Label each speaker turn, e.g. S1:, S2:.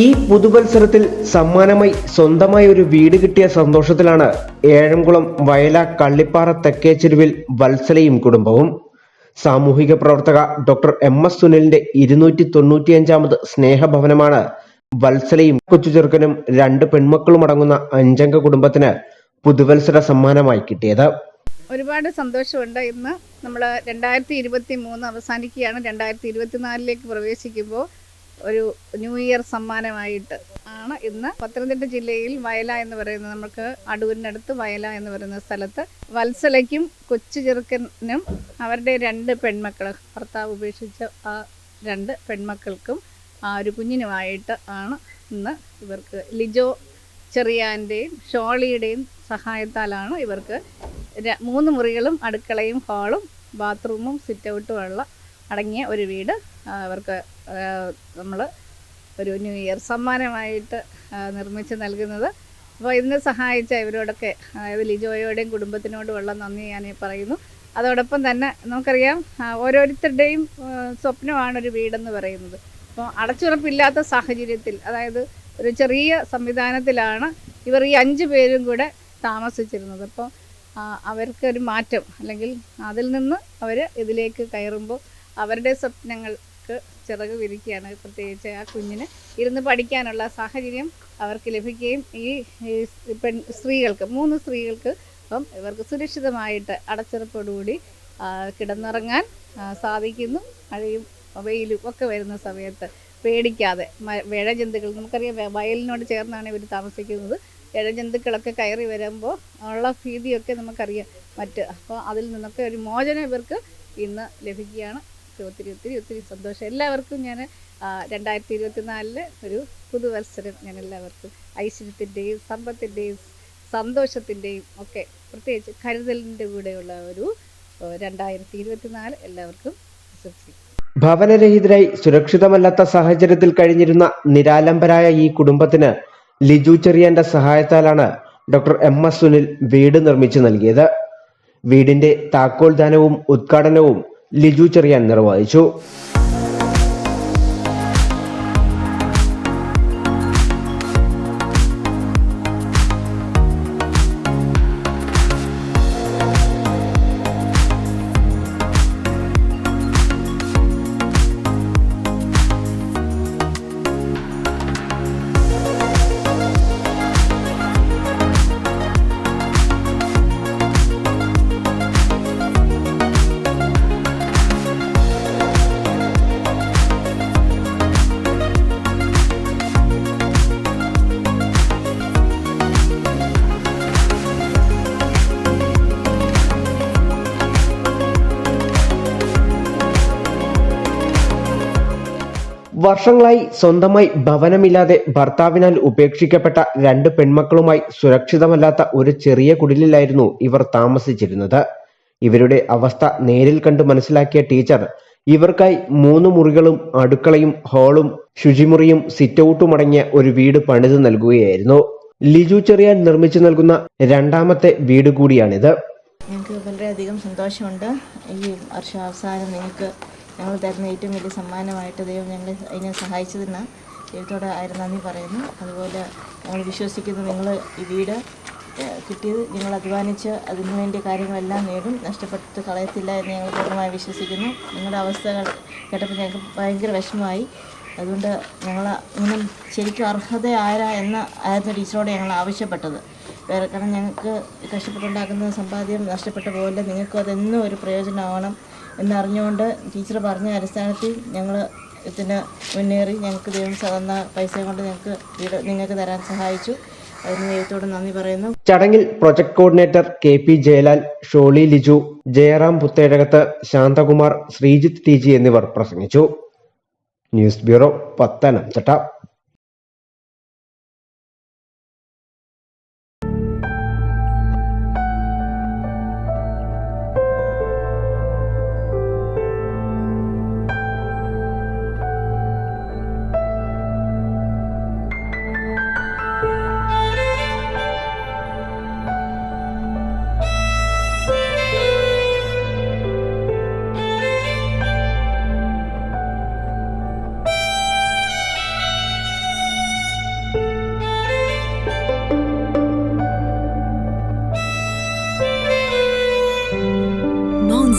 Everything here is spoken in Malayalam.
S1: ഈ പുതുവത്സരത്തിൽ സമ്മാനമായി സ്വന്തമായി ഒരു വീട് കിട്ടിയ സന്തോഷത്തിലാണ് ഏഴംകുളം വയല കള്ളിപ്പാറ തെക്കേച്ചെരുവിൽ വത്സലയും കുടുംബവും. സാമൂഹിക പ്രവർത്തക ഡോക്ടർ എം എസ് സുനിലിന്റെ ഇരുന്നൂറ്റി തൊണ്ണൂറ്റിയഞ്ചാമത് സ്നേഹഭവനമാണ് വത്സലയും കൊച്ചു ചെറുക്കനും രണ്ട് പെൺമക്കളും അടങ്ങുന്ന അഞ്ചംഗ കുടുംബത്തിന് പുതുവത്സര സമ്മാനമായി കിട്ടിയത്.
S2: ഒരുപാട് സന്തോഷമുണ്ട്. ഇന്ന് നമ്മൾ രണ്ടായിരത്തി ഇരുപത്തി മൂന്ന് അവസാനിക്കുകയാണ്. രണ്ടായിരത്തി ഇരുപത്തിനാലിലേക്ക് പ്രവേശിക്കുമ്പോൾ ഒരു ന്യൂ ഇയർ സമ്മാനമായിട്ട് ആണ് ഇന്ന്. പത്തനംതിട്ട ജില്ലയിൽ വയല എന്ന് പറയുന്ന നമുക്ക് അടൂരിനടുത്ത് വയല എന്ന് പറയുന്ന സ്ഥലത്ത് വത്സലയ്ക്കും കൊച്ചു ചെറുക്കനും അവരുടെ രണ്ട് പെൺമക്കൾ ഭർത്താവ് ഉപേക്ഷിച്ച ആ രണ്ട് പെൺമക്കൾക്കും ആ ഒരു കുഞ്ഞിനുമായിട്ട് ആണ് ഇന്ന് ഇവർക്ക് ലിജോ ചെറിയാന്റെയും ഷോളിയുടെയും സഹായത്താലാണ് ഇവർക്ക് മൂന്ന് മുറികളും അടുക്കളയും ഹാളും ബാത്റൂമും സിറ്റ് ഔട്ടും ഉള്ള അടങ്ങിയ ഒരു വീട് ആ, ഇവർക്ക് നമ്മൾ ഒരു ന്യൂ ഇയർ സമ്മാനമായിട്ട് നിർമ്മിച്ച് നൽകുന്നത്. അപ്പോൾ ഇതിനെ സഹായിച്ച ഇവരോടൊക്കെ അതായത് ലിജോയോടെയും കുടുംബത്തിനോടുമുള്ള നന്ദി ഞാൻ പറയുന്നു. അതോടൊപ്പം തന്നെ നമുക്കറിയാം ഓരോരുത്തരുടെയും സ്വപ്നമാണ് ഒരു വീടെന്ന് പറയുന്നത്. അപ്പോൾ അടച്ചുറപ്പില്ലാത്ത സാഹചര്യത്തിൽ അതായത് ഒരു ചെറിയ സംവിധാനത്തിലാണ് ഇവർ ഈ അഞ്ച് പേരും കൂടെ താമസിച്ചിരുന്നത്. അപ്പോൾ അവർക്കൊരു മാറ്റം അല്ലെങ്കിൽ അതിൽ നിന്ന് അവർ ഇതിലേക്ക് കയറുമ്പോൾ അവരുടെ സ്വപ്നങ്ങൾക്ക് ചിറക് വിരിക്കുകയാണ് പ്രത്യേകിച്ച് ആ കുഞ്ഞിന് ഇരുന്ന് പഠിക്കാനുള്ള സാഹചര്യം അവർക്ക് ലഭിക്കുകയും ഈ പെൺ സ്ത്രീകൾക്ക് മൂന്ന് സ്ത്രീകൾക്ക് അപ്പം ഇവർക്ക് സുരക്ഷിതമായിട്ട് അടച്ചിറപ്പോടുകൂടി കിടന്നിറങ്ങാൻ സാധിക്കുന്നു. മഴയും വെയിലും ഒക്കെ വരുന്ന സമയത്ത് പേടിക്കാതെ വേഴജന്തുക്കൾ നമുക്കറിയാം വയലിനോട് ചേർന്നാണ് ഇവർ താമസിക്കുന്നത്. ഇഴജന്തുക്കളൊക്കെ കയറി വരുമ്പോൾ ഉള്ള ഭീതിയൊക്കെ നമുക്കറിയാം. മറ്റ് അപ്പോൾ അതിൽ നിന്നൊക്കെ ഒരു മോചനം ഇവർക്ക് ഇന്ന് ലഭിക്കുകയാണ്. ഒത്തിരി ഒത്തിരി ഒത്തിരി സന്തോഷം. എല്ലാവർക്കും ഞാൻ രണ്ടായിരത്തി ഇരുപത്തിനാലിൽ ഒരു പുതുവത്സരം എല്ലാവർക്കും ഐശ്വര്യത്തിന്റെയും സമ്പത്തിന്റെയും സന്തോഷത്തിന്റെയും ഒക്കെ പ്രത്യേകിച്ച് കരുതലിന്റെ കൂടെയുള്ള ഒരു രണ്ടായിരത്തി ഇരുപത്തിനാല് എല്ലാവർക്കും
S1: ഭവനരഹിതരായി സുരക്ഷിതമല്ലാത്ത സാഹചര്യത്തിൽ കഴിഞ്ഞിരുന്ന നിരാലംബരായ ഈ കുടുംബത്തിന് ലിജു ചെറിയാന്റെ സഹായത്താലാണ് ഡോക്ടർ എം എസ് സുനിൽ വീട് നിർമ്മിച്ചു നൽകിയത്. വീടിന്റെ താക്കോൽ ദാനവും ഉദ്ഘാടനവും ലിജു ചെറിയാൻ നിർവഹിച്ചു വർഷങ്ങളായി സ്വന്തമായി ഭവനമില്ലാതെ ഭർത്താവിനാൽ ഉപേക്ഷിക്കപ്പെട്ട രണ്ട് പെൺമക്കളുമായി സുരക്ഷിതമല്ലാത്ത ഒരു ചെറിയ കുടിലിലായിരുന്നു ഇവർ താമസിച്ചിരുന്നത്. ഇവരുടെ അവസ്ഥ നേരിൽ കണ്ട് മനസ്സിലാക്കിയ ടീച്ചർ ഇവർക്കായി മൂന്ന് മുറികളും അടുക്കളയും ഹാളും ശുചിമുറിയും സിറ്റൗട്ടും അടങ്ങിയ ഒരു വീട് പണിത് നൽകുകയായിരുന്നു. ലിജു ചെറിയാൻ നിർമ്മിച്ചു നൽകുന്ന രണ്ടാമത്തെ വീട് കൂടിയാണിത്.
S3: ഞങ്ങൾക്ക് വളരെയധികം സന്തോഷമുണ്ട്. ഈ വർഷാവസാനം നിങ്ങൾക്ക് ഞങ്ങൾ തരുന്ന ഏറ്റവും വലിയ സമ്മാനമായിട്ട് ദൈവം ഞങ്ങളെ അതിനെ സഹായിച്ചതിന് ദൈവത്തോട് ആയിരം നന്ദി പറയുന്നു. അതുപോലെ ഞങ്ങൾ വിശ്വസിക്കുന്നു നിങ്ങൾ ഈ വീട് കിട്ടിയത് നിങ്ങൾ അധ്വാനിച്ച് അതിനു വേണ്ടിയ കാര്യങ്ങളെല്ലാം നേടും. നഷ്ടപ്പെട്ട് കളയത്തില്ല എന്ന് ഞങ്ങൾ പൂർണമായി വിശ്വസിക്കുന്നു. നിങ്ങളുടെ അവസ്ഥകൾ കേട്ടപ്പോൾ ഞങ്ങൾക്ക് ഭയങ്കര വിഷമമായി. അതുകൊണ്ട് ഞങ്ങൾ ഇങ്ങനെ ശരിക്കും അർഹത ആരാ എന്ന് ആയിരുന്നു ടീച്ചറോട് ഞങ്ങൾ ആവശ്യപ്പെട്ടത്. വേറെ കാരണം ഞങ്ങൾക്ക് കഷ്ടപ്പെട്ടുണ്ടാക്കുന്ന സമ്പാദ്യം നഷ്ടപ്പെട്ട പോലെ നിങ്ങൾക്കും അതെന്നും ഒരു പ്രയോജനമാവണം. എന്നറിഞ്ഞുകൊണ്ട് ടീച്ചർ പറഞ്ഞ അടിസ്ഥാനത്തിൽ ഞങ്ങൾ ഇതിന് മുന്നേറി ഞങ്ങൾക്ക് ദൈവം തന്ന പൈസ കൊണ്ട് ഞങ്ങൾക്ക് വീട് നിങ്ങൾക്ക് തരാൻ സഹായിച്ചു. അതിന് ദൈവത്തോട് നന്ദി പറയുന്നു.
S1: ചടങ്ങിൽ project coordinator K P Jayalal Sholi Liju Jayaram Puthezhakath Shanthakumar Sreejith T G എന്നിവർ പ്രസംഗിച്ചു. News bureau Pathanamthitta.